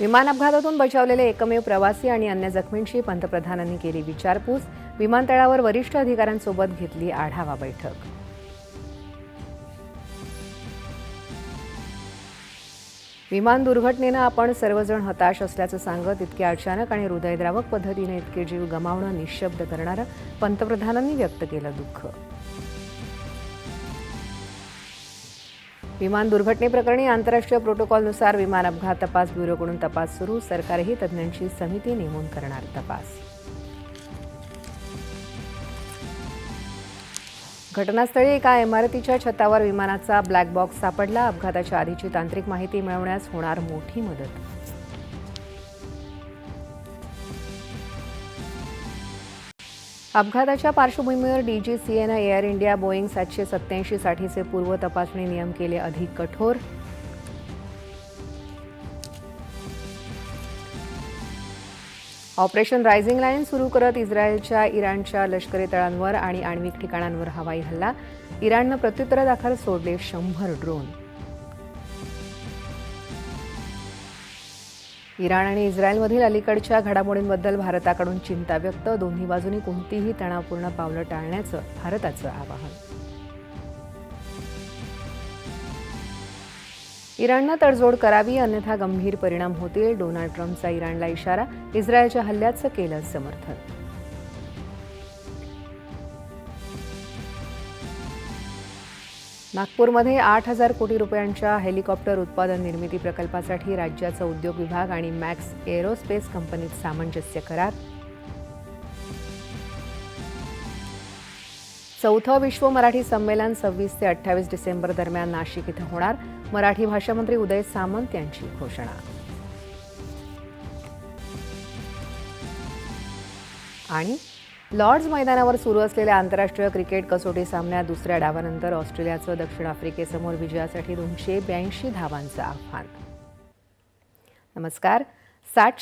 विमान अपघातातून बचावलेले एकमेव प्रवासी आणि अन्य जखमींशी पंतप्रधानांनी केली विचारपूस. विमानतळावर वरिष्ठ अधिकाऱ्यांसोबत घेतली आढावा बैठक. विमान दुर्घटनेनं आपण सर्वजण हताश असल्याचं सांगत इतके अचानक आणि हृदयद्रावक पद्धतीने इतके जीव गमावणं निशब्द करणारं पंतप्रधानांनी व्यक्त केलं दुःख. विमान दुर्घटनेप्रकरणी आंतरराष्ट्रीय प्रोटोकॉलनुसार विमान अपघात तपास ब्युरोकडून तपास सुरू. सरकारही तज्ज्ञांची समिती नेमून करणार तपास. घटनास्थळी एका इमारतीच्या छतावर विमानाचा ब्लॅक बॉक्स सापडला. अपघाताच्या आधीची तांत्रिक माहिती मिळवण्यास होणार मोठी मदत. अपघाताच्या पार्श्वभूमीवर डीजीसीएनं एअर इंडिया बोईंग सातशे सत्याऐंशी साठीचे पूर्व तपासणी नियम केले अधिक कठोर. ऑपरेशन रायझिंग लाईन सुरू करत इस्रायलच्या इराणच्या लष्करी तळांवर आणि आण्विक ठिकाणांवर हवाई हल्ला. इराणनं प्रत्युत्तरादाखल सोडले शंभर ड्रोन. इराण आणि इस्रायलमधील अलीकडच्या घडामोडींबद्दल भारताकडून चिंता व्यक्त. दोन्ही बाजूंनी कोणतीही तणावपूर्ण पावलं टाळण्याचं भारताचं आवाहन. इराणनं तडजोड करावी अन्यथा गंभीर परिणाम होतील. डोनाल्ड ट्रम्पचा इराणला इशारा. इस्रायलच्या हल्ल्याचं केलं समर्थन. नागपूरमध्ये आठ हजार कोटी रुपयांच्या हेलिकॉप्टर उत्पादन निर्मिती प्रकल्पासाठी राज्याचा उद्योग विभाग आणि मॅक्स एरोस्पेस कंपनीत सामंजस्य करार. चौथं विश्व मराठी संमेलन सव्वीस ते अठ्ठावीस डिसेंबर दरम्यान नाशिक इथं होणार. मराठी भाषा मंत्री उदय सामंत यांची घोषणा. आणि लॉर्ड्स मैदानावर सुरू असलेल्या आंतरराष्ट्रीय क्रिकेट कसोटी सामन्यात दुसऱ्या डावानंतर ऑस्ट्रेलियाचं दक्षिण आफ्रिकेसमोर विजयासाठी दोनशे ब्याऐंशी धावांचं आव्हान. नमस्कार. साठ